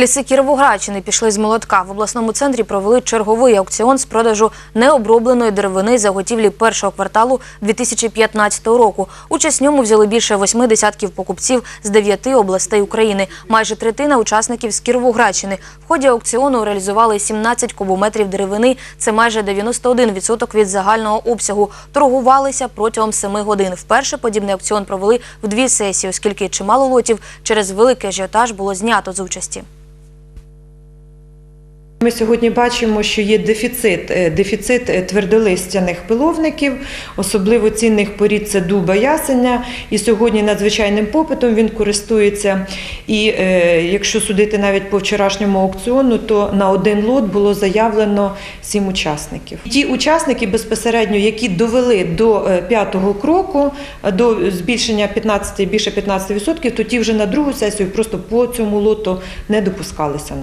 Ліси Кіровоградщини пішли з молотка. В обласному центрі провели черговий аукціон з продажу необробленої деревини заготівлі першого кварталу 2015 року. Участь ньому взяли більше восьми десятків покупців з дев'яти областей України. Майже третина учасників з Кіровоградщини. В ході аукціону реалізували 17 кубометрів деревини. Це майже 91% від загального обсягу. Торгувалися протягом семи годин. Вперше подібний аукціон провели в дві сесії, оскільки чимало лотів через великий ажіотаж було знято з участі. Ми сьогодні бачимо, що є дефіцит, е, дефіцит е, твердолистяних пиловників, особливо цінних порід це дуба ясеня. І сьогодні надзвичайним попитом він користується. І е, якщо судити навіть по вчорашньому аукціону, то на один лот було заявлено сім учасників. Ті учасники безпосередньо, які довели до п'ятого кроку, до збільшення 15, більше 15%, то ті вже на другу сесію просто по цьому лоту не допускалися.